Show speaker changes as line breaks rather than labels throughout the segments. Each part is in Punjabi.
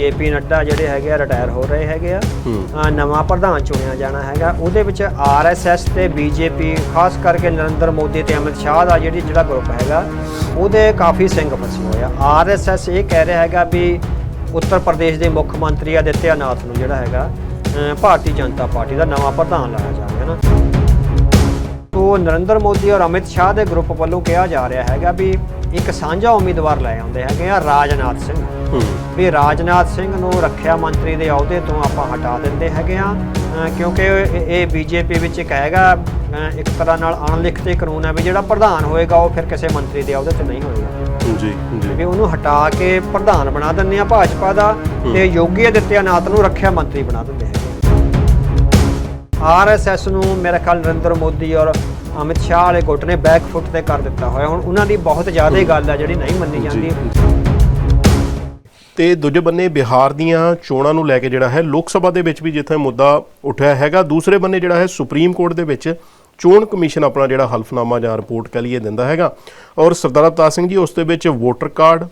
ਜੇਪੀ ਨੱਡਾ ਜਿਹੜੇ ਹੈਗੇ ਆ ਰਿਟਾਇਰ ਹੋ ਰਹੇ ਹੈਗੇ ਆ। ਨਵਾਂ ਪ੍ਰਧਾਨ ਚੁਣਿਆ ਜਾਣਾ ਹੈਗਾ। ਉਹਦੇ ਵਿੱਚ ਆਰਐਸਐਸ ਤੇ ਬੀਜੇਪੀ ਖਾਸ ਕਰਕੇ ਨਰਿੰਦਰ ਮੋਦੀ ਤੇ ਅਮਿਤ ਸ਼ਾਹ ਦਾ ਜਿਹੜੀ ਜਿਹੜਾ ਗਰੁੱਪ ਹੈਗਾ ਉਹਦੇ ਕਾਫੀ ਸਿੰਘ ਫਸੇ ਹੋਏ ਆ। ਆਰਐਸਐਸ ਇਹ ਕਹਿ ਰਿਹਾ ਹੈਗਾ ਵੀ ਉੱਤਰ ਪ੍ਰਦੇਸ਼ ਦੇ ਮੁੱਖ ਮੰਤਰੀ ਆਦਿੱਤਿਆਨਾਥ ਨੂੰ ਜਿਹੜਾ ਹੈਗਾ ਭਾਰਤੀ ਜਨਤਾ ਪਾਰਟੀ ਦਾ ਨਵਾਂ ਪ੍ਰਧਾਨ ਲਾਇਆ ਜਾ ਰਿਹਾ ਨਾ। ਤੋ ਨਰਿੰਦਰ ਮੋਦੀ ਔਰ ਅਮਿਤ ਸ਼ਾਹ ਦੇ ਗਰੁੱਪ ਵੱਲੋਂ ਕਿਹਾ ਜਾ ਰਿਹਾ ਹੈਗਾ ਵੀ ਇੱਕ ਸਾਂਝਾ ਉਮੀਦਵਾਰ ਲੈ ਆਉਂਦੇ ਹੈਗੇ ਆ ਰਾਜਨਾਥ ਸਿੰਘ। ਵੀ ਰਾਜਨਾਥ ਸਿੰਘ ਨੂੰ ਰੱਖਿਆ ਮੰਤਰੀ ਦੇ ਅਹੁਦੇ ਤੋਂ ਆਪਾਂ ਹਟਾ ਦਿੰਦੇ ਹੈਗੇ ਆ ਕਿਉਂਕਿ ਇਹ- ਬੀਜੇਪੀ ਵਿੱਚ ਇੱਕ ਹੈਗਾ ਇੱਕ ਤਰ੍ਹਾਂ ਨਾਲ ਅਣਲਿਖਤੇ ਕਾਨੂੰਨ ਹੈ ਵੀ ਜਿਹੜਾ ਪ੍ਰਧਾਨ ਹੋਏਗਾ ਉਹ ਫਿਰ ਕਿਸੇ ਮੰਤਰੀ ਦੇ ਅਹੁਦੇ ਤੇ ਨਹੀਂ ਹੋਏਗਾ।
ਜੀ
ਵੀ
ਜੀ
ਉਹਨੂੰ ਹਟਾ ਕੇ ਪ੍ਰਧਾਨ ਬਣਾ ਦਿੰਦੇ ਆ ਭਾਜਪਾ ਦਾ ਤੇ ਯੋਗੀ ਆਦਿੱਤਿਆਨਾਥ ਨੂੰ ਰੱਖਿਆ ਮੰਤਰੀ ਬਣਾ ਦਿੰਦੇ ਹੈਗੇ। ਆਰਐਸਐਸ ਨੂੰ ਮੇਰੇ ਖਿਆਲ ਨਰਿੰਦਰ ਮੋਦੀ ਔਰ ਅਮਿਤ ਸ਼ਾਹ ਵਾਲੇ ਗੁੱਟ ਨੇ ਬੈਕ ਫੁੱਟ ਤੇ ਕਰ ਦਿੱਤਾ ਹੋਇਆ। ਹੁਣ ਉਹਨਾਂ ਦੀ ਬਹੁਤ ਜ਼ਿਆਦਾ ਹੀ ਗੱਲ ਆ ਜਿਹੜੀ ਨਹੀਂ ਮੰਨੀ ਜਾਂਦੀ।
ਤੇ ਦੂਜੇ ਬੰਨੇ ਬਿਹਾਰ ਦੀਆਂ ਚੋਣਾਂ ਨੂੰ ਲੈ ਕੇ ਜਿਹੜਾ ਹੈ ਲੋਕ ਸਭਾ ਦੇ ਵਿੱਚ ਵੀ ਜਿੱਥੇ ਮੁੱਦਾ ਉੱਠਿਆ ਹੈਗਾ, ਦੂਸਰੇ ਬੰਨੇ ਜਿਹੜਾ ਹੈ ਸੁਪਰੀਮ ਕੋਰਟ ਦੇ ਵਿੱਚ ਚੋਣ ਕਮਿਸ਼ਨ ਆਪਣਾ ਜਿਹੜਾ ਹਲਫਨਾਮਾ ਜਾਂ ਰਿਪੋਰਟ ਕਹ ਲਈਏ ਦਿੰਦਾ ਹੈਗਾ। ਔਰ ਸਰਦਾਰ ਅਵਤਾਰ ਸਿੰਘ ਜੀ, ਉਸ ਦੇ ਵਿੱਚ ਵੋਟਰ ਕਾਰਡ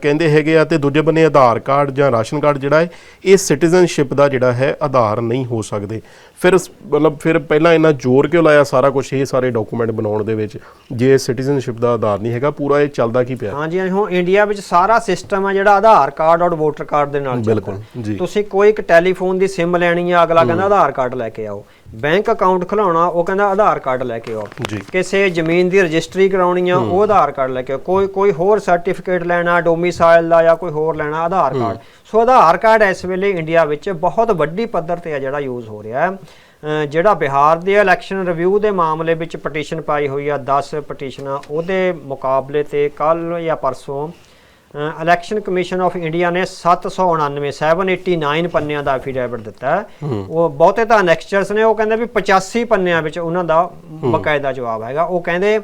ਕਹਿੰਦੇ ਹੈਗੇ ਆ ਤੇ ਦੂਜੇ ਬੰਨੇ ਆਧਾਰ ਕਾਰਡ ਜਾਂ ਰਾਸ਼ਨ ਕਾਰਡ ਜਿਹੜਾ ਹੈ ਇਹ ਸਿਟੀਜ਼ਨਸ਼ਿਪ ਦਾ ਜਿਹੜਾ ਹੈ ਆਧਾਰ ਨਹੀਂ ਹੋ ਸਕਦੇ। ਫਿਰ ਮਤਲਬ ਫਿਰ ਪਹਿਲਾਂ ਇੰਨਾ ਜ਼ੋਰ ਕਿਉਂ ਲਾਇਆ ਸਾਰਾ ਕੁਝ ਇਹ ਸਾਰੇ ਡਾਕੂਮੈਂਟ ਬਣਾਉਣ ਦੇ ਵਿੱਚ ਜੇ ਸਿਟੀਜ਼ਨਸ਼ਿਪ ਦਾ ਆਧਾਰ ਨਹੀਂ ਹੈਗਾ ਪੂਰਾ ਇਹ ਚੱਲਦਾ ਕੀ ਪਿਆ?
ਹਾਂਜੀ ਹੁਣ ਇੰਡੀਆ ਵਿੱਚ ਸਾਰਾ ਸਿਸਟਮ ਹੈ ਜਿਹੜਾ ਆਧਾਰ ਕਾਰਡ ਔਰ ਵੋਟਰ ਕਾਰਡ ਦੇ ਨਾਲ ਚੱਲਦਾ।
ਬਿਲਕੁਲ, ਜੀ।
ਤੁਸੀਂ ਕੋਈ ਇੱਕ ਟੈਲੀਫੋਨ ਦੀ ਸਿਮ ਲੈਣੀ ਆ ਅਗਲਾ ਕਹਿੰਦਾ ਆਧਾਰ ਕਾਰਡ ਲੈ ਕੇ ਆਓ। ਬੈਂਕ ਅਕਾਊਂਟ ਖੁਲਾਉਣਾ ਉਹ ਕਹਿੰਦਾ ਆਧਾਰ ਕਾਰਡ ਲੈ ਕੇ ਆਓ।
ਜੀ।
ਕਿਸੇ ਜ਼ਮੀਨ ਦੀ ਰਜਿਸਟਰੀ ਕਰਾਉਣੀ ਆ ਉਹ ਆਧਾਰ ਕਾਰਡ ਲੈ ਕੇ ਆਓ। ਕੋਈ ਕੋਈ ਹੋਰ ਸਰਟੀਫਿਕੇਟ ਲੈਣਾ ਡੋਮਿਸਾਈਲ ਦਾ ਜਾਂ ਕੋਈ ਹੋਰ ਲੈਣਾ ਆਧਾਰ ਕਾਰਡ। ਸੋ ਆਧਾਰ ਕਾਰਡ ਇਸ ਵੇਲੇ ਇੰਡੀਆ ਵਿੱਚ ਬਹੁਤ ਵੱਡੀ ਪੱਧਰ ਤੇ ਆ ਜਿਹੜਾ ਯੂਜ਼ ਹੋ ਰਿਹਾ। ਹੈ ਜਿਹੜਾ ਬਿਹਾਰ ਦੇ ਇਲੈਕਸ਼ਨ ਰਿਵਿਊ ਦੇ ਮਾਮਲੇ ਵਿੱਚ ਪਟੀਸ਼ਨ ਪਾਈ ਹੋਈ ਆ 10 ਪਟੀਸ਼ਨਾਂ ਉਹਦੇ ਮੁਕਾਬਲੇ ਤੇ ਕੱਲ ਜਾਂ ਪਰਸੋਂ ਇਲੈਕਸ਼ਨ ਕਮਿਸ਼ਨ ਆਫ ਇੰਡੀਆ ਨੇ 799 789 ਪੰਨਿਆਂ ਦਾ ਐਫੀਡੇਵਿਟ ਦਿੱਤਾ। ਉਹ ਬਹੁਤੇ ਤਾਂ ਅਨੈਕਸਚਰਸ ਨੇ ਉਹ ਕਹਿੰਦੇ ਵੀ 85 ਪੰਨਿਆਂ ਵਿੱਚ ਉਹਨਾਂ ਦਾ ਬਕਾਇਦਾ ਜਵਾਬ ਹੈਗਾ। ਉਹ ਕਹਿੰਦੇ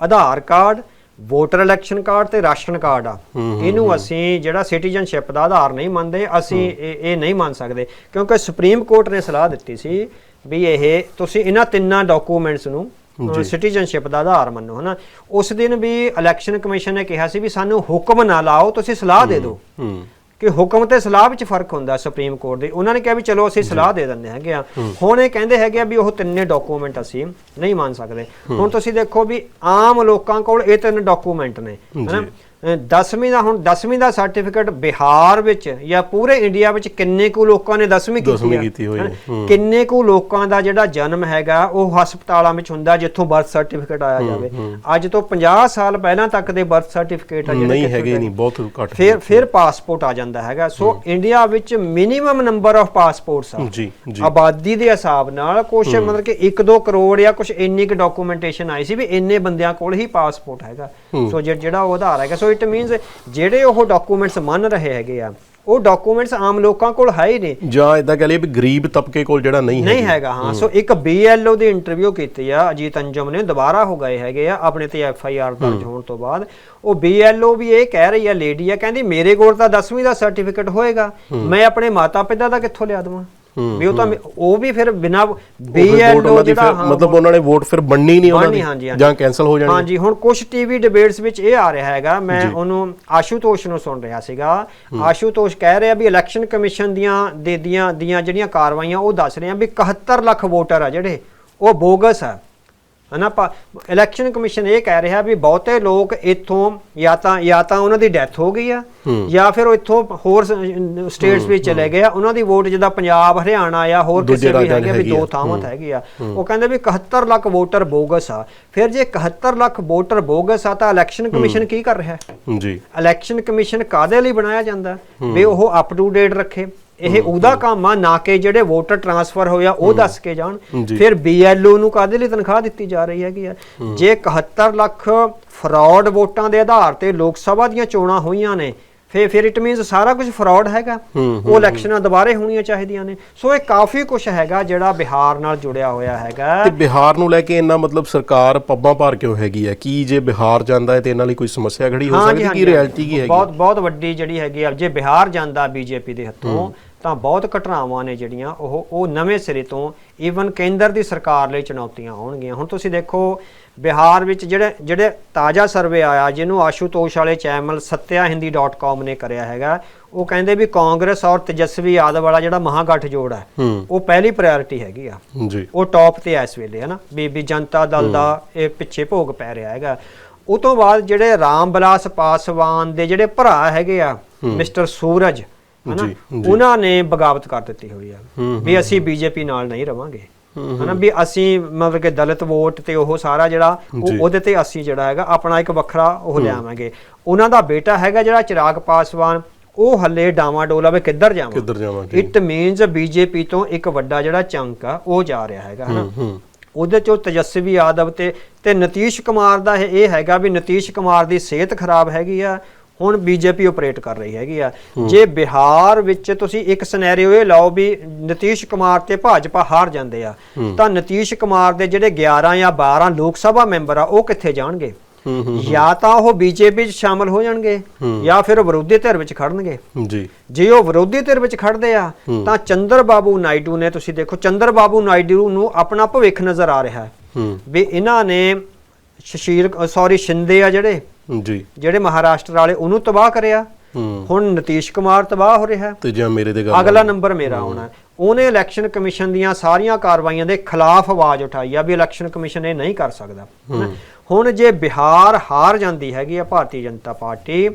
Aadhaar card voter election card ਤੇ ਰਾਸ਼ਨ ਕਾਰਡ ਆ। ਇਹਨੂੰ ਅਸੀਂ ਜਿਹੜਾ ਸਿਟੀਜ਼ਨਸ਼ਿਪ ਦਾ ਆਧਾਰ ਨਹੀਂ ਮੰਨਦੇ ਅਸੀਂ ਇਹ ਨਹੀਂ ਮੰਨ ਸਕਦੇ। ਕਿਉਂਕਿ ਸੁਪਰੀਮ ਕੋਰਟ ਨੇ ਸਲਾਹ ਦਿੱਤੀ ਸੀ ਵੀ ਇਹ ਤੁਸੀਂ ਇਹਨਾਂ ਤਿੰਨਾਂ ਡਾਕੂਮੈਂਟਸ ਨੂੰ ਸਿਟੀਜ਼ਨਸ਼ਿਪ ਦਾ ਆਧਾਰ ਮੰਨੋ ਹਨਾ? ਉਸ ਦਿਨ ਵੀ ਇਲੈਕਸ਼ਨ ਕਮਿਸ਼ਨ ਨੇ ਕਿਹਾ ਸੀ ਵੀ ਸਾਨੂੰ ਹੁਕਮ ਨਾ ਲਾਓ ਤੁਸੀਂ ਸਲਾਹ ਦੇ ਦਿਓ। ਕਿ ਹੁਕਮ ਤੇ ਸਲਾਹ ਵਿੱਚ ਫ਼ਰਕ ਹੁੰਦਾ ਸੁਪਰੀਮ ਕੋਰਟ ਦੇ। ਉਹਨਾਂ ਨੇ ਕਿਹਾ ਵੀ ਚਲੋ ਅਸੀਂ ਸਲਾਹ ਦੇ ਦਿੰਦੇ ਹੈਗੇ ਆ। ਹੁਣ ਇਹ ਕਹਿੰਦੇ ਹੈਗੇ ਆ ਵੀ ਉਹ ਤਿੰਨੇ ਡਾਕੂਮੈਂਟ ਅਸੀਂ ਨਹੀਂ ਮੰਨ ਸਕਦੇ। ਹੁਣ ਤੁਸੀਂ ਦੇਖੋ ਵੀ ਆਮ ਲੋਕਾਂ ਕੋਲ ਇਹ ਤਿੰਨ ਡਾਕੂਮੈਂਟ ਨੇ ਹਨਾ? 10ਵੀਂ ਦਾ ਹੁਣ 10ਵੀਂ ਦਾ ਸਰਟੀਫਿਕੇਟ ਬਿਹਾਰ ਵਿੱਚ ਜਾਂ ਪੂਰੇ ਇੰਡੀਆ ਵਿੱਚ ਕਿੰਨੇ ਕੁ ਲੋਕਾਂ ਨੇ 10ਵੀਂ ਕੀਤੀ
ਦਸਵੀਂ
ਆ?
ਕੀਤੀ ਹੋਈ ਹੈ।
ਕਿੰਨੇ ਕੁ ਲੋਕਾਂ ਦਾ ਜਿਹੜਾ ਜਨਮ ਹੈਗਾ ਉਹ ਹਸਪਤਾਲਾਂ ਵਿੱਚ ਹੁੰਦਾ ਜਿੱਥੋਂ ਬਰਥ ਸਰਟੀਫਿਕੇਟ ਆਇਆ ਜਾਵੇ। ਅੱਜ ਤੋਂ 50 ਸਾਲ ਪਹਿਲਾਂ ਤੱਕ ਦੇ ਬਰਥ ਸਰਟੀਫਿਕੇਟ ਆ ਜਿਹੜੇ
ਨਹੀਂ ਹੈਗੇ ਨਹੀਂ ਬਹੁਤ ਘੱਟ
ਫਿਰ ਫਿਰ ਪਾਸਪੋਰਟ ਆ ਜਾਂਦਾ ਹੈਗਾ। ਸੋ ਇੰਡੀਆ ਵਿੱਚ ਮਿਨੀਮਮ ਨੰਬਰ ਆਫ ਪਾਸਪੋਰਟਸ ਆ।
ਜੀ ਜੀ।
ਆਬਾਦੀ ਦੇ ਹਿਸਾਬ ਨਾਲ ਕੁਝ ਮਤਲਬ ਕਿ 1-2 ਕਰੋੜ ਜਾਂ ਕੁਝ ਇੰਨੀ ਕੁ ਡਾਕੂਮੈਂਟੇਸ਼ਨ ਆਈ ਸੀ ਵੀ ਇੰਨੇ ਬੰਦਿਆਂ ਕੋਲ ਹੀ ਪਾਸਪੋਰਟ ਹੈਗਾ। ਸੋ ਜਿਹ- ਜਿਹੜਾ ਉਹ ਆਧਾਰ ਹੈਗਾ। ਸੋ ਇਟ ਮੀਨਸ ਜਿਹੜੇ ਉਹ ਡਾਕੂਮੈਂਟਸ ਮੰਨ ਰਹੇ ਹੈਗੇ ਆ ਉਹ ਡਾਕੂਮੈਂਟਸ ਆਮ ਲੋਕਾਂ ਕੋਲ ਹੈ ਹੀ ਨਹੀਂ।
ਜਾਂ ਇਦਾਂ ਕਹ ਲਈਏ ਵੀ ਗਰੀਬ ਤਬਕੇ ਕੋਲ ਜਿਹੜਾ ਨਹੀਂ ਹੈ
ਨਹੀਂ ਹੈਗਾ। ਹਾਂ। ਸੋ ਇੱਕ BLO ਦੀ ਇੰਟਰਵਿਊ ਕੀਤੀ ਆ ਅਜੀਤ ਅੰਜਮ ਨੇ ਦੁਬਾਰਾ ਹੋ ਗਏ ਹੈਗੇ ਆ ਆਪਣੇ ਤੇ ਐਫ ਆਈ ਆਰ ਦਰਜ ਹੋਣ ਤੋਂ ਬਾਅਦ। ਉਹ BLO ਵੀ ਇਹ ਕਹਿ ਰਹੀ ਆ ਲੇਡੀ ਆ ਕਹਿੰਦੀ ਮੇਰੇ ਕੋਲ ਤਾਂ 10ਵੀਂ ਦਾ ਸਰਟੀਫਿਕੇਟ ਹੋਏਗਾ। ਮੈਂ ਆਪਣੇ ਮਾਤਾ ਪਿਤਾ ਦਾ ਕਿੱਥੋਂ ਲਿਆ ਦਵਾਂ? ਵੀ ਉਹ ਤਾਂ ਉਹ ਵੀ ਫਿਰ ਬਿਨਾ
ਦੀ
ਜਿਹੜਾ
ਮਤਲਬ ਉਹਨਾਂ ਨੇ ਵੋਟ ਫਿਰ ਬਣਨੀ ਨਹੀਂ ਉਹਨਾਂ ਦੀ। ਜਾਂ ਕੈਨਸਲ ਹੋ ਜਾਣੀ।
ਹਾਂਜੀ ਹੁਣ ਕੁਝ ਟੀਵੀ ਡਿਬੇਟਸ ਵਿੱਚ ਇਹ ਆ ਰਿਹਾ ਹੈਗਾ ਮੈਂ ਉਹਨੂੰ ਆਸ਼ੂਤੋਸ਼ ਨੂੰ ਸੁਣ ਰਿਹਾ ਸੀਗਾ। ਆਸ਼ੂਤੋਸ਼ ਕਹਿ ਰਿਹਾ ਵੀ ਇਲੈਕਸ਼ਨ ਕਮਿਸ਼ਨ ਦੀਆਂ ਦੇ ਦੀਆਂ ਦੀਆਂ ਜਿਹੜੀਆਂ ਕਾਰਵਾਈਆਂ ਉਹ ਦੱਸ ਰਹੇ ਆ ਵੀ 71 ਲੱਖ ਵੋਟਰ ਆ ਜਿਹੜੇ ਉਹ ਬੋਗਸ ਆ। ਹਨਾ ਇਲੈਕਸ਼ਨ ਕਮਿਸ਼ਨ ਇਹ ਕਹਿ ਰਿਹਾ ਵੀ ਬਹੁਤੇ ਲੋਕ ਇੱਥੋਂ ਜਾਂ ਤਾਂ ਜਾਂ ਤਾਂ ਉਹਨਾਂ ਦੀ ਡੈਥ ਹੋ ਗਈ ਆ ਜਾਂ ਫਿਰ ਉਹ ਇੱਥੋਂ ਹੋਰ ਸਟੇਟਸ ਵਿੱਚ ਚਲੇ ਗਏ ਆ ਉਹਨਾਂ ਦੀ ਵੋਟ ਜਿੱਦਾਂ ਪੰਜਾਬ ਹਰਿਆਣਾ ਜਾਂ ਹੋਰ ਕਿਸੇ ਵੀ ਹੈਗੇ ਵੀ ਦੋ। ਥਾਵਾਂ ਤੇ ਹੈਗੀ ਆ ਉਹ ਕਹਿੰਦੇ ਵੀ 71 ਲੱਖ ਵੋਟਰ ਬੋਗਸ ਆ। ਫਿਰ ਜੇ 71 ਲੱਖ ਵੋਟਰ ਬੋਗਸ ਆ ਤਾਂ ਇਲੈਕਸ਼ਨ ਕਮਿਸ਼ਨ ਕੀ ਕਰ ਰਿਹਾ? ਹੈ
ਜੀ।
ਇਲੈਕਸ਼ਨ ਕਮਿਸ਼ਨ ਕਾਦੇ ਲਈ ਬਣਾਇਆ ਜਾਂਦਾ? ਵੀ ਉਹ ਅਪ ਟੂ ਡੇਟ ਰੱਖੇ। ਇਹ ਉਹਦਾ ਕੰਮ ਆ ਨਾ ਕਿ ਜਿਹੜੇ ਵੋਟਰ ਟਰਾਂਸਫਰ ਹੋਇਆ ਉਹ ਦੱਸ ਕੇ ਜਾਣ। ਫਿਰ BLO ਨੂੰ ਕਾਦੇ ਲਈ ਤਨਖਾਹ ਦਿੱਤੀ ਜਾ ਰਹੀ ਹੈਗੀ ਆ? ਜੇ 71 ਲੱਖ ਫਰਾਡ ਵੋਟਾਂ ਦੇ ਆਧਾਰ ਤੇ ਲੋਕ ਸਭਾ ਦੀਆਂ ਚੋਣਾਂ ਹੋਈਆਂ ਨੇ ਫਿਰ ਫਿਰ ਇਟ ਮੀਨਸ ਸਾਰਾ ਕੁਝ ਫਰਾਡ ਹੈਗਾ। ਉਹ ਇਲੈਕਸ਼ਨਾਂ ਦੁਬਾਰੇ ਹੋਣੀਆਂ ਚਾਹੀਦੀਆਂ ਨੇ। ਸੋ ਇਹ ਕਾਫੀ ਕੁਝ ਹੈਗਾ ਜਿਹੜਾ ਬਿਹਾਰ ਨਾਲ ਜੁੜਿਆ ਹੋਇਆ ਹੈਗਾ।
ਤੇ ਬਿਹਾਰ ਨੂੰ ਲੈ ਕੇ ਇੰਨਾ ਮਤਲਬ ਸਰਕਾਰ ਪੱਬਾਂ ਭਾਰ ਕਿਉਂ ਹੈਗੀ ਹੈ? ਕੀ ਜੇ ਬਿਹਾਰ ਜਾਂਦਾ ਹੈ ਤੇ ਇਹਨਾਂ ਲਈ ਕੋਈ ਸਮੱਸਿਆ ਖੜੀ ਹੋ ਸਕਦੀ? ਕੀ ਰਿਐਲਿਟੀ ਕੀ ਹੈਗੀ?
ਬਹੁਤ ਬਹੁਤ ਵੱਡੀ ਜਿਹੜੀ ਹੈਗੀ ਆ ਜੇ ਬਿਹਾਰ ਜਾਂਦਾ ਬੀਜੇਪੀ ਦੇ ਹੱਥੋਂ ਤਾਂ ਬਹੁਤ ਘਟਨਾਵਾਂ ਨੇ ਜਿਹੜੀਆਂ ਉਹ ਉਹ ਨਵੇਂ ਸਿਰੇ ਤੋਂ ਈਵਨ ਕੇਂਦਰ ਦੀ ਸਰਕਾਰ ਲਈ ਚੁਣੌਤੀਆਂ ਹੋਣਗੀਆਂ। ਹੁਣ ਤੁਸੀਂ ਦੇਖੋ ਬਿਹਾਰ ਵਿੱਚ ਜਿਹੜੇ ਜਿਹੜੇ ਤਾਜ਼ਾ ਸਰਵੇ ਆਇਆ ਜਿਹਨੂੰ ਆਸ਼ੂਤੋਸ਼ ਵਾਲੇ ਚੈਨਲ ਸੱਤਿਆਹਿੰਦੀ.com ਨੇ ਕਰਿਆ ਹੈਗਾ ਉਹ ਕਹਿੰਦੇ ਵੀ ਕਾਂਗਰਸ ਔਰ ਤੇਜਸਵੀ ਯਾਦਵ ਵਾਲਾ ਜਿਹੜਾ ਮਹਾਗਠਜੋੜ ਹੈ
ਹੂੰ।
ਉਹ ਪਹਿਲੀ ਪ੍ਰਾਇੋਰਟੀ ਹੈਗੀ ਆ।
ਜੀ।
ਉਹ ਟੌਪ ਤੇ ਆ ਇਸ ਵੇਲੇ ਹੈ ਨਾ? ਵੀ ਵੀ ਜਨਤਾ ਦਲ ਦਾ ਇਹ ਪਿੱਛੇ ਭੋਗ ਪੈ ਰਿਹਾ ਹੈਗਾ। ਉਹ ਤੋਂ ਬਾਅਦ ਜਿਹੜੇ ਰਾਮ ਬਿਲਾਸ ਪਾਸਵਾਨ ਦੇ ਜਿਹੜੇ ਭਰਾ ਹੈਗੇ ਆ ਮਿਸਟਰ ਸੂਰਜ ਹਨਾ। ਉਹਨਾਂ ਨੇ ਬਗਾਵਤ ਕਰ ਦਿੱਤੀ ਹੋਈ ਆ
ਹੂੰ,
ਵੀ ਅਸੀਂ ਬੀਜੇਪੀ ਨਾਲ ਨਹੀਂ ਰਵਾਂਗੇ। ਹਨਾ? ਵੀ ਅਸੀਂ ਮਤਲਬ ਕਿ ਦਲਿਤ ਵੋਟ ਤੇ ਉਹ ਸਾਰਾ ਜਿਹੜਾ। ਉਹਦੇ ਤੇ ਅਸੀਂ ਜਿਹੜਾ ਹੈਗਾ ਆਪਣਾ ਇੱਕ ਵੱਖਰਾ ਉਹ ਲਿਆਵਾਂਗੇ। ਉਹਨਾਂ ਦਾ ਬੇਟਾ ਹੈਗਾ ਜਿਹੜਾ ਚਿਰਾਗ ਪਾਸਵਾਨ ਉਹ ਹੱਲੇ ਡਾਵਾਡੋਲਾ ਵੀ ਕਿੱਧਰ ਜਾਵਾਂ?
ਕਿੱਧਰ ਜਾਵਾਂਗੇ?
ਇਟ ਮੀਨਸ ਬੀਜੇਪੀ ਤੋਂ ਇੱਕ ਵੱਡਾ ਜਿਹੜਾ ਚੰਕ ਆ ਉਹ ਜਾ ਰਿਹਾ ਹੈਗਾ ਹਨਾ? ਉਹਦੇ ਚੋਂ ਤੇਜਸਵੀ ਯਾਦਵ ਤੇ ਤੇ ਨਤੀਸ਼ ਕੁਮਾਰ ਦਾ ਇਹ ਹੈਗਾ ਵੀ ਨਤੀਸ਼ ਕੁਮਾਰ ਦੀ ਸਿਹਤ ਖਰਾਬ ਹੈਗੀ ਆ ਹੁਣ ਬੀਜੇਪੀ ਆਪਰੇਟ ਕਰ ਰਹੀ ਹੈਗੀ ਆ। ਜੇ ਬਿਹਾਰ ਵਿੱਚ ਤੁਸੀਂ ਇੱਕ ਸਿਨੈਰੀਓ ਇਹ ਲਾਓ ਵੀ ਨਤੀਸ਼ ਕੁਮਾਰ ਤੇ ਭਾਜਪਾ ਹਾਰ ਜਾਂਦੇ ਆ ਤਾਂ ਨਤੀਸ਼ ਕੁਮਾਰ ਦੇ ਜਿਹੜੇ 11 ਜਾਂ 12 ਲੋਕ ਸਭਾ ਮੈਂਬਰ ਆ ਉਹ ਕਿੱਥੇ ਜਾਣਗੇ? ਜਾਂ ਤਾਂ ਉਹ ਬੀਜੇਪੀ 'ਚ ਸ਼ਾਮਲ ਹੋ ਜਾਣਗੇ ਜਾਂ ਫਿਰ ਵਿਰੋਧੀ ਧਿਰ ਵਿੱਚ ਖੜਨਗੇ।
ਜੀ।
ਜੇ ਉਹ ਵਿਰੋਧੀ ਧਿਰ ਵਿੱਚ ਖੜਦੇ ਆ ਤਾਂ ਚੰਦਰ ਬਾਬੂ ਨਾਇਡੂ ਨੇ ਤੁਸੀਂ ਦੇਖੋ ਚੰਦਰ ਬਾਬੂ ਨਾਇਡੂ ਨੂੰ ਆਪਣਾ ਭਵਿੱਖ ਨਜ਼ਰ ਆ ਰਿਹਾ ਹੂੰ। ਵੀ ਇਹਨਾਂ ਨੇ ਸ਼ਸ਼ੀਰ ਸੌਰੀ ਸ਼ਿੰਦੇ ਆ ਜਿਹੜੇ
ਜੀ।
ਜਿਹੜੇ ਮਹਾਰਾਸ਼ਟਰ ਵਾਲੇ ਉਹਨੂੰ ਤਬਾਹ ਕਰਿਆ। ਹੁਣ ਨਤੀਸ਼ ਕੁਮਾਰ ਤਬਾਹ ਹੋ ਰਿਹਾ।
ਤੇ ਜਾਂ ਮੇਰੇ ਦੇ ਗੱਲ
ਅਗਲਾ ਨੰਬਰ ਮੇਰਾ ਆਉਣਾ। ਉਹਨੇ ਇਲੈਕਸ਼ਨ ਕਮਿਸ਼ਨ ਦੀਆਂ ਸਾਰੀਆਂ ਕਾਰਵਾਈਆਂ ਦੇ ਖਿਲਾਫ ਆਵਾਜ਼ ਉਠਾਈ ਆ ਵੀ ਇਲੈਕਸ਼ਨ ਕਮਿਸ਼ਨ ਇਹ ਨਹੀਂ ਕਰ ਸਕਦਾ। ਹੁਣ ਜੇ ਬਿਹਾਰ ਹਾਰ ਜਾਂਦੀ ਹੈਗੀ ਆ ਭਾਰਤੀ ਜਨਤਾ ਪਾਰਟੀ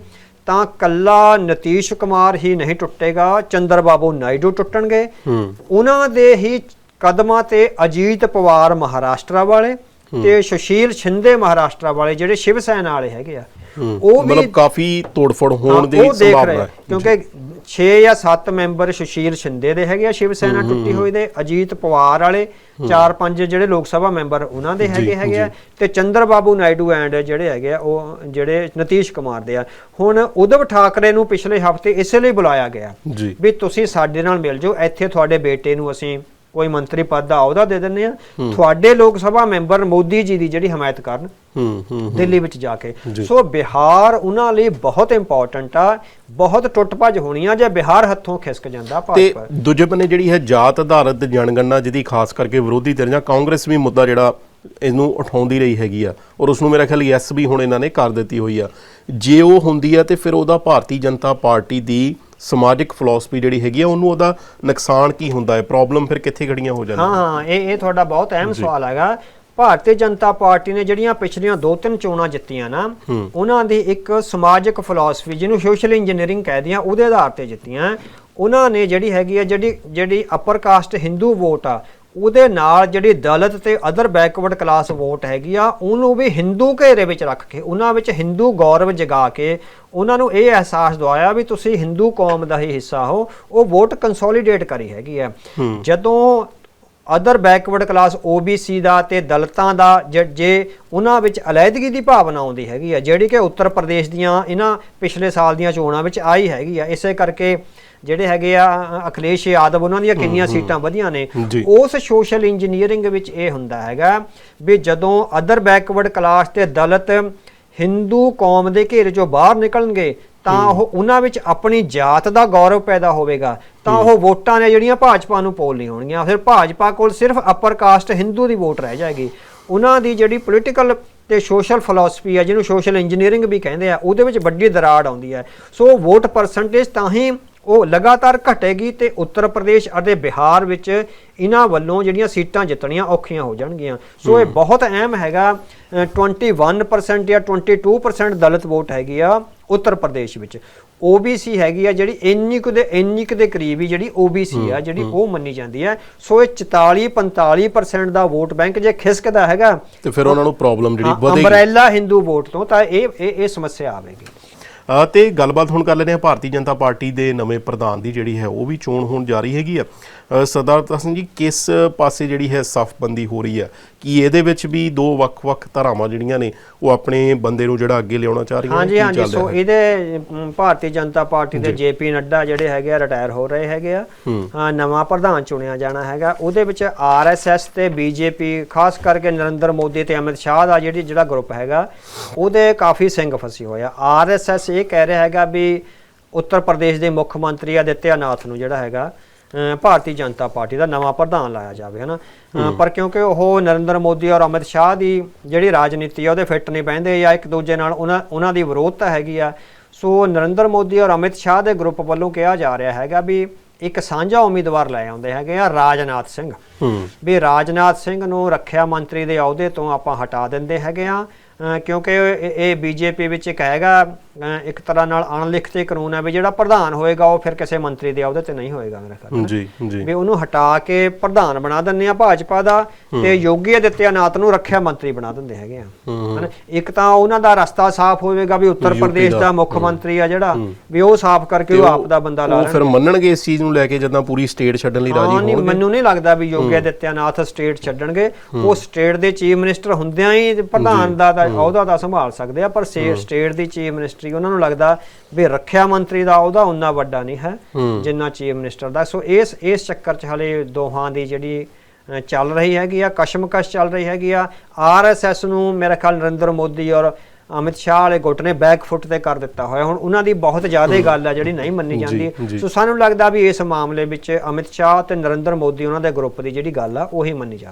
ਤਾਂ ਕੱਲਾ ਨਤੀਸ਼ ਕੁਮਾਰ ਹੀ ਨਹੀਂ ਟੁੱਟੇਗਾ ਚੰਦਰ ਬਾਬੂ ਨਾਇਡੂ ਟੁੱਟਣਗੇ। ਉਹਨਾਂ ਦੇ ਹੀ ਕਦਮਾਂ ਤੇ ਅਜੀਤ ਪਵਾਰ ਮਹਾਰਾਸ਼ਟਰ ਵਾਲੇ ਤੇ ਸੁਸ਼ੀਲ ਸ਼ਿੰਦੇ ਮਹਾਰਾਸ਼ਟਰ ਵਾਲੇ ਜਿਹੜੇ ਸ਼ਿਵ ਸੈਨਾ ਵਾਲੇ ਹੈਗੇ ਆ ਉਹ ਵੀ
ਮਤਲਬ ਕਾਫੀ ਤੋੜਫੋੜ ਹੋਣ ਦੀ ਸੰਭਾਵਨਾ ਹੈ।
ਕਿਉਂਕਿ 6 ਜਾਂ 7 ਮੈਂਬਰ ਸੁਸ਼ੀਲ ਸ਼ਿੰਦੇ ਦੇ ਹੈਗੇ ਆ ਸ਼ਿਵ ਸੈਨਾ ਟੁੱਟੀ ਹੋਈ ਦੇ ਅਜੀਤ ਪਵਾਰ ਵਾਲੇ 4-5 ਜਿਹੜੇ ਲੋਕ ਸਭਾ ਮੈਂਬਰ ਉਹਨਾਂ ਦੇ ਹੈਗੇ ਹੈਗੇ ਆ ਤੇ ਚੰਦਰ ਬਾਬੂ ਨਾਇਡੂ ਐਂਡ ਜਿਹੜੇ ਹੈਗੇ ਆ ਉਹ ਜਿਹੜੇ ਨਤੀਸ਼ ਕੁਮਾਰ ਦੇ ਆ। ਹੁਣ ਉਧਵ ਠਾਕਰੇ ਨੂੰ ਪਿਛਲੇ ਹਫ਼ਤੇ ਇਸੇ ਲਈ ਬੁਲਾਇਆ ਗਿਆ ਵੀ ਤੁਸੀਂ ਸਾਡੇ ਨਾਲ ਮਿਲ ਜਾਓ ਇੱਥੇ ਤੁਹਾਡੇ ਬੇਟੇ ਨੂੰ ਅਸੀਂ ਕੋਈ ਮੰਤਰੀ ਪਦ ਦਾ ਅਹੁਦਾ ਦੇ ਦਿੰਨੇ ਆ। ਤੁਹਾਡੇ ਲੋਕ ਸਭਾ ਮੈਂਬਰ ਮੋਦੀ ਜੀ ਦੀ ਜਿਹੜੀ ਹਮਾਇਤ ਕਰਨ
ਹੂੰ ਹੂੰ
ਦਿੱਲੀ ਵਿੱਚ ਜਾ ਕੇ। ਸੋ ਬਿਹਾਰ ਉਹਨਾਂ ਲਈ ਬਹੁਤ ਇੰਪੋਰਟੈਂਟ ਆ ਬਹੁਤ ਟੁੱਟ ਭੱਜ ਹੋਣੀ ਆ ਜੇ ਬਿਹਾਰ ਹੱਥੋਂ ਖਿਸਕ ਜਾਂਦਾ
ਤੇ
ਭਾਜਪਾ
ਦੂਜੇ ਬੰਨੇ ਜਿਹੜੀ ਹੈ ਜਾਤ ਆਧਾਰਿਤ ਜਨਗਣਨਾ ਜਿਹਦੀ ਖਾਸ ਕਰਕੇ ਵਿਰੋਧੀ ਧਿਰ ਜਾਂ ਕਾਂਗਰਸ ਵੀ ਮੁੱਦਾ ਜਿਹੜਾ ਇਹਨੂੰ ਉਠਾਉਂਦੀ ਰਹੀ ਹੈਗੀ ਆ ਔਰ ਉਸ ਨੂੰ ਮੇਰਾ ਖਿਆਲ ਯੈਸ ਵੀ ਹੁਣ ਇਹਨਾਂ ਨੇ ਕਰ ਦਿੱਤੀ ਹੋਈ ਆ। ਜੇ ਉਹ ਹੁੰਦੀ ਆ ਤੇ ਫਿਰ ਉਹਦਾ ਭਾਰਤੀ ਜਨਤਾ ਪਾਰਟੀ ਦੀ ਸਮਾਜਿਕ ਫਿਲਾਸਫੀ ਜਿਹੜੀ ਹੈਗੀ ਆ ਉਹਨੂੰ ਉਹਦਾ ਨੁਕਸਾਨ ਕੀ ਹੁੰਦਾ ਹੈ? ਪ੍ਰੋਬਲਮ ਫਿਰ ਕਿੱਥੇ ਖੜੀਆਂ ਹੋ ਜਾਂਦੀਆਂ?
ਹਾਂ ਹਾਂ ਇਹ ਇਹ ਤੁਹਾਡਾ ਬਹੁਤ ਅਹਿਮ ਸਵਾਲ ਹੈਗਾ। ਭਾਰਤੀ ਜਨਤਾ ਪਾਰਟੀ ਨੇ ਜਿਹੜੀਆਂ ਪਿਛਲੀਆਂ ਦੋ ਤਿੰਨ ਚੋਣਾਂ ਜਿੱਤੀਆਂ ਨਾ ਉਹਨਾਂ ਦੀ ਇੱਕ ਸਮਾਜਿਕ ਫਿਲਾਸਫੀ ਜਿਹਨੂੰ ਸੋਸ਼ਲ ਇੰਜੀਨੀਅਰਿੰਗ ਕਹਿੰਦੇ ਆ ਉਹਦੇ ਆਧਾਰ ਤੇ ਜਿੱਤੀਆਂ। ਉਹਨਾਂ ਨੇ ਜਿਹੜੀ ਹੈਗੀ ਆ ਜਿਹੜੀ ਜਿਹੜੀ ਅਪਰ ਕਾਸਟ ਹਿੰਦੂ ਵੋਟ ਆ ਉਹਦੇ ਨਾਲ ਜਿਹੜੀ ਦਲਿਤ ਤੇ ਅਦਰ ਬੈਕਵਰਡ ਕਲਾਸ ਵੋਟ ਹੈਗੀ ਆ ਉਹਨੂੰ ਵੀ ਹਿੰਦੂ ਘੇਰੇ ਵਿੱਚ ਰੱਖ ਕੇ ਉਹਨਾਂ ਵਿੱਚ ਹਿੰਦੂ ਗੌਰਵ ਜਗਾ ਕੇ ਉਹਨਾਂ ਨੂੰ ਇਹ ਅਹਿਸਾਸ ਦਵਾਇਆ ਵੀ ਤੁਸੀਂ ਹਿੰਦੂ ਕੌਮ ਦਾ ਹੀ ਹਿੱਸਾ ਹੋ ਉਹ ਵੋਟ ਕੰਸੋਲੀਡੇਟ ਕਰੀ ਹੈਗੀ ਆ। ਜਦੋਂ ਅਦਰ ਬੈਕਵਰਡ ਕਲਾਸ OBC ਦਾ ਤੇ ਦਲਿਤਾਂ ਦਾ ਜ- ਉਹਨਾਂ ਵਿੱਚ ਅਲੈਦਗੀ ਦੀ ਭਾਵਨਾ ਆਉਂਦੀ ਹੈਗੀ ਆ ਜਿਹੜੀ ਕਿ ਉੱਤਰ ਪ੍ਰਦੇਸ਼ ਦੀਆਂ ਇਹਨਾਂ ਪਿਛਲੇ ਸਾਲ ਦੀਆਂ ਚੋਣਾਂ ਵਿੱਚ ਆਈ ਹੈਗੀ ਆ ਇਸੇ ਕਰਕੇ ਜਿਹੜੇ ਹੈਗੇ ਆ ਅਖਿਲੇਸ਼ ਯਾਦਵ ਉਹਨਾਂ ਦੀਆਂ ਕਿੰਨੀਆਂ ਸੀਟਾਂ ਵਧੀਆਂ ਨੇ। ਉਸ ਸੋਸ਼ਲ ਇੰਜੀਨੀਅਰਿੰਗ ਵਿੱਚ ਇਹ ਹੁੰਦਾ ਹੈਗਾ ਵੀ ਜਦੋਂ ਅਦਰ ਬੈਕਵਰਡ ਕਲਾਸ ਤੇ ਦਲਿਤ ਹਿੰਦੂ ਕੌਮ ਦੇ ਘੇਰੇ ਚੋਂ ਬਾਹਰ ਨਿਕਲਣਗੇ ਤਾਂ ਉਹ ਉਹਨਾਂ ਵਿੱਚ ਆਪਣੀ ਜਾਤ ਦਾ ਗੌਰਵ ਪੈਦਾ ਹੋਵੇਗਾ ਤਾਂ ਉਹ ਵੋਟਾਂ ਨੇ ਜਿਹੜੀਆਂ ਭਾਜਪਾ ਨੂੰ ਪੋਲ ਨਹੀਂ ਹੋਣਗੀਆਂ। ਫਿਰ ਭਾਜਪਾ ਕੋਲ ਸਿਰਫ ਅਪਰ ਕਾਸਟ ਹਿੰਦੂ ਦੀ ਵੋਟ ਰਹਿ ਜਾਏਗੀ। ਉਹਨਾਂ ਦੀ ਜਿਹੜੀ ਪੋਲੀਟੀਕਲ ਤੇ ਸੋਸ਼ਲ ਫਿਲਾਸਫੀ ਆ ਜਿਹਨੂੰ ਸੋਸ਼ਲ ਇੰਜੀਨੀਅਰਿੰਗ ਵੀ ਕਹਿੰਦੇ ਆ ਉਹਦੇ ਵਿੱਚ ਵੱਡੀ ਦਰਾੜ ਆਉਂਦੀ ਹੈ ਸੋ ਵੋਟ ਪਰਸੈਂਟੇਜ ਤਾਂ ਹੀ ਉਹ ਲਗਾਤਾਰ ਘਟੇਗੀ ਤੇ ਉੱਤਰ ਪ੍ਰਦੇਸ਼ ਅਤੇ ਬਿਹਾਰ ਵਿੱਚ ਇਹਨਾਂ ਵੱਲੋਂ ਜਿਹੜੀਆਂ ਸੀਟਾਂ ਜਿੱਤਣੀਆਂ ਔਖੀਆਂ ਹੋ ਜਾਣਗੀਆਂ। ਸੋ ਇਹ ਬਹੁਤ ਅਹਿਮ ਹੈਗਾ ਅ, 21% ਜਾਂ 22% ਦਲਿਤ ਵੋਟ ਹੈਗੀ ਆ। ਉੱਤਰ ਪ੍ਰਦੇਸ਼ ਵਿੱਚ। OBC ਹੈਗੀ ਆ ਜਿਹੜੀ ਇੰਨੀ ਕੁ ਦੇ ਇੰਨੀ ਕੁ ਦੇ ਕਰੀਬ ਹੀ ਜਿਹੜੀ OBC ਆ ਜਿਹੜੀ ਉਹ ਮੰਨੀ ਜਾਂਦੀ ਹੈ ਸੋ ਇਹ 44 45% ਦਾ ਵੋਟ ਬੈਂਕ ਜੇ ਖਿਸਕਦਾ ਹੈਗਾ।
ਤੇ ਫਿਰ ਉਹਨਾਂ ਨੂੰ ਪ੍ਰੋਬਲਮ ਜਿਹੜੀ ਵਧੇਗੀ।
ਅੰਬਰੇਲਾ ਹਿੰਦੂ ਵੋਟ ਤੋਂ ਤਾਂ ਇਹ ਇਹ ਇਹ ਸਮੱਸਿਆ ਆਵੇਗੀ।
ਤੇ ਗੱਲਬਾਤ ਹੁਣ ਕਰ ਲੈਂਦੇ ਹਾਂ ਭਾਰਤੀ ਜਨਤਾ ਪਾਰਟੀ ਦੇ ਨਵੇਂ ਪ੍ਰਧਾਨ ਦੀ ਜਿਹੜੀ ਹੈ ਉਹ ਵੀ ਚੋਣ ਹੋਣ ਜਾ ਰਹੀ ਹੈਗੀ ਆ। ਸਰਦਾਰ ਤਸਨ ਜੀ ਕਿਸ ਪਾਸੇ ਜਿਹੜੀ ਹੈ ਸਫਬੰਦੀ ਹੋ ਰਹੀ ਹੈ? ਕੀ ਇਹਦੇ ਵਿੱਚ ਵੀ ਦੋ ਵੱਖ-ਵੱਖ ਧਾਰਾਵਾਂ ਜਿਹੜੀਆਂ ਨੇ ਉਹ ਆਪਣੇ ਬੰਦੇ ਨੂੰ ਜਿਹੜਾ ਅੱਗੇ ਲਿਆਉਣਾ ਚਾਹ ਰਹੀਆਂ
ਹਾਂਜੀ ਹਾਂਜੀ ਸੋ? ਇਹਦੇ ਭਾਰਤੀ ਜਨਤਾ ਪਾਰਟੀ ਦੇ ਜੇਪੀ ਨੱਡਾ ਜਿਹੜੇ ਹੈਗੇ ਆ ਰਿਟਾਇਰ ਹੋ ਰਹੇ ਹੈਗੇ ਆ। ਹਾਂ, ਨਵਾਂ ਪ੍ਰਧਾਨ ਚੁਣਿਆ ਜਾਣਾ ਹੈਗਾ। ਉਹਦੇ ਵਿੱਚ ਆਰਐਸਐਸ ਤੇ ਬੀਜੇਪੀ ਖਾਸ ਕਰਕੇ ਨਰਿੰਦਰ ਮੋਦੀ ਤੇ ਅਮਿਤ ਸ਼ਾਹ ਦਾ ਜਿਹੜੀ ਜਿਹੜਾ ਗਰੁੱਪ ਹੈਗਾ ਉਹਦੇ ਕਾਫੀ ਸਿੰਘ ਫਸੀ ਹੋਇਆ ਆਰਐਸਐਸ ਇਹ ਕਹਿ ਰਿਹਾ ਹੈਗਾ ਵੀ ਉੱਤਰ ਪ੍ਰਦੇਸ਼ ਦੇ ਮੁੱਖ ਮੰਤਰੀ ਆਦਿੱਤਿਆਨਾਥ ਨੂੰ ਜਿਹੜਾ ਹੈਗਾ ਭਾਰਤੀ ਜਨਤਾ ਪਾਰਟੀ ਦਾ ਨਵਾਂ ਪ੍ਰਧਾਨ ਲਾਇਆ ਜਾਵੇ ਹਨਾ? ਪਰ ਕਿਉਂਕਿ ਉਹ ਨਰਿੰਦਰ ਮੋਦੀ ਔਰ ਅਮਿਤ ਸ਼ਾਹ ਦੀ ਜਿਹੜੀ ਰਾਜਨੀਤੀ ਆ ਉਹਦੇ ਫਿੱਟ ਨਹੀਂ ਬਹਿੰਦੇ ਜਾਂ ਇੱਕ ਦੂਜੇ ਨਾਲ ਉਹਨਾਂ ਉਹਨਾਂ ਦੀ ਵਿਰੋਧਤਾ ਹੈਗੀ ਆ। ਸੋ ਨਰਿੰਦਰ ਮੋਦੀ ਔਰ ਅਮਿਤ ਸ਼ਾਹ ਦੇ ਗਰੁੱਪ ਵੱਲੋਂ ਕਿਹਾ ਜਾ ਰਿਹਾ ਹੈਗਾ ਵੀ ਇੱਕ ਸਾਂਝਾ ਉਮੀਦਵਾਰ ਲੈ ਆਉਂਦੇ ਹੈਗੇ ਆ ਰਾਜਨਾਥ ਸਿੰਘ। ਵੀ ਰਾਜਨਾਥ ਸਿੰਘ ਨੂੰ ਰੱਖਿਆ ਮੰਤਰੀ ਦੇ ਅਹੁਦੇ ਤੋਂ ਆਪਾਂ ਹਟਾ ਦਿੰਦੇ ਹੈਗੇ ਆ। ਕਿਉਂਕਿ ਇਹ- ਬੀਜੇਪੀ ਵਿੱਚ ਇੱਕ ਹੈਗਾ ਇੱਕ ਤਰ੍ਹਾਂ ਨਾਲ ਅਣਲਿਖਤੇ ਕਾਨੂੰਨ ਹੈ ਵੀ ਜਿਹੜਾ ਪ੍ਰਧਾਨ ਹੋਏਗਾ ਉਹ ਫਿਰ ਕਿਸੇ ਮੰਤਰੀ ਦੇ ਅਹੁਦੇ ਤੇ ਨਹੀਂ ਹੋਏਗਾ ਮੇਰੇ ਖਿਆਲ।
ਜੀ ਜੀ।
ਵੀ ਉਹਨੂੰ ਹਟਾ ਕੇ ਪ੍ਰਧਾਨ ਬਣਾ ਦਿੰਦੇ ਆ ਭਾਜਪਾ ਦਾ ਤੇ ਯੋਗੀ ਆਦਿੱਤਿਆਨਾਥ ਨੂੰ ਰੱਖਿਆ ਮੰਤਰੀ ਬਣਾ ਦਿੰਦੇ ਹੈਗੇ ਆ। ਹਨਾ? ਇੱਕ ਤਾਂ ਉਹਨਾਂ ਦਾ ਰਸਤਾ ਸਾਫ਼ ਹੋਵੇਗਾ ਵੀ ਉੱਤਰ ਪ੍ਰਦੇਸ਼
ਦਾ।
ਮੁੱਖ ਮੰਤਰੀ ਆ ਜਿਹੜਾ ਵੀ ਉਹ ਸਾਫ਼ ਕਰਕੇ ਉਹ ਆਪ ਦਾ ਬੰਦਾ ਲਾ
ਉਹ
ਲੈਣ
ਫਿਰ ਮੰਨਣਗੇ ਇਸ ਚੀਜ਼ ਨੂੰ ਲੈ ਕੇ ਜਦੋਂ ਪੂਰੀ ਸਟੇਟ ਛੱਡਣ ਲਈ
ਹਾਂ
ਰਾਜੀ
ਨਹੀਂ
ਹੋਣਗੇ?
ਮੈਨੂੰ ਨਹੀਂ ਲੱਗਦਾ ਵੀ ਯੋਗੀ ਆਦਿੱਤਿਆਨਾਥ ਸਟੇਟ ਛੱਡਣਗੇ। ਉਹ ਸਟੇਟ ਦੇ ਚੀਫ ਮਿਨਿਸਟਰ ਹੁੰਦਿਆਂ ਹੀ ਪ੍ਰਧਾਨ ਦਾ ਅਹੁਦਾ ਤਾਂ ਸੰਭਾਲ ਸਕਦੇ ਆ ਪਰ ਸਟੇਟ ਦੀ ਚੀਫ ਮਿਨਿਸਟਰੀ ਉਹਨਾਂ ਨੂੰ ਲੱਗਦਾ ਵੀ ਰੱਖਿਆ ਮੰਤਰੀ ਦਾ ਅਹੁਦਾ ਉਨਾ ਵੱਡਾ ਨਹੀਂ ਹੈ ਜਿੰਨਾ ਚੀਫ ਮਿਨਿਸਟਰ ਦਾ। ਸੋ ਇਸ ਇਸ ਚੱਕਰ 'ਚ ਹਲੇ ਦੋਹਾਂ ਦੀ ਜਿਹੜੀ ਚੱਲ ਰਹੀ ਹੈਗੀ ਆ ਕਸ਼ਮਕਸ਼ ਚੱਲ ਰਹੀ ਹੈਗੀ ਆ। ਆਰਐਸਐਸ ਨੂੰ ਮੇਰੇ ਖਿਆਲ ਨਰਿੰਦਰ ਮੋਦੀ ਔਰ ਅਮਿਤ ਸ਼ਾਹ ਵਾਲੇ ਗੁੱਟ ਨੇ ਬੈਕ ਫੁੱਟ ਤੇ ਕਰ ਦਿੱਤਾ ਹੋਇਆ। ਹੁਣ ਉਹਨਾਂ ਦੀ ਬਹੁਤ ਜ਼ਿਆਦਾ ਗੱਲ ਆ ਜਿਹੜੀ ਨਹੀਂ ਮੰਨੀ
ਜੀ, ਜੀ।
ਜਾਂਦੀ ਸੋ ਸਾਨੂੰ ਲੱਗਦਾ ਵੀ ਇਸ ਮਾਮਲੇ ਵਿੱਚ ਅਮਿਤ ਸ਼ਾਹ ਤੇ ਨਰਿੰਦਰ ਮੋਦੀ ਉਹਨਾਂ ਦੇ ਗਰੁੱਪ ਦੀ ਜਿਹੜੀ ਗੱਲ ਆ ਉਹੀ ਮੰਨੀ ਜਾਵੇ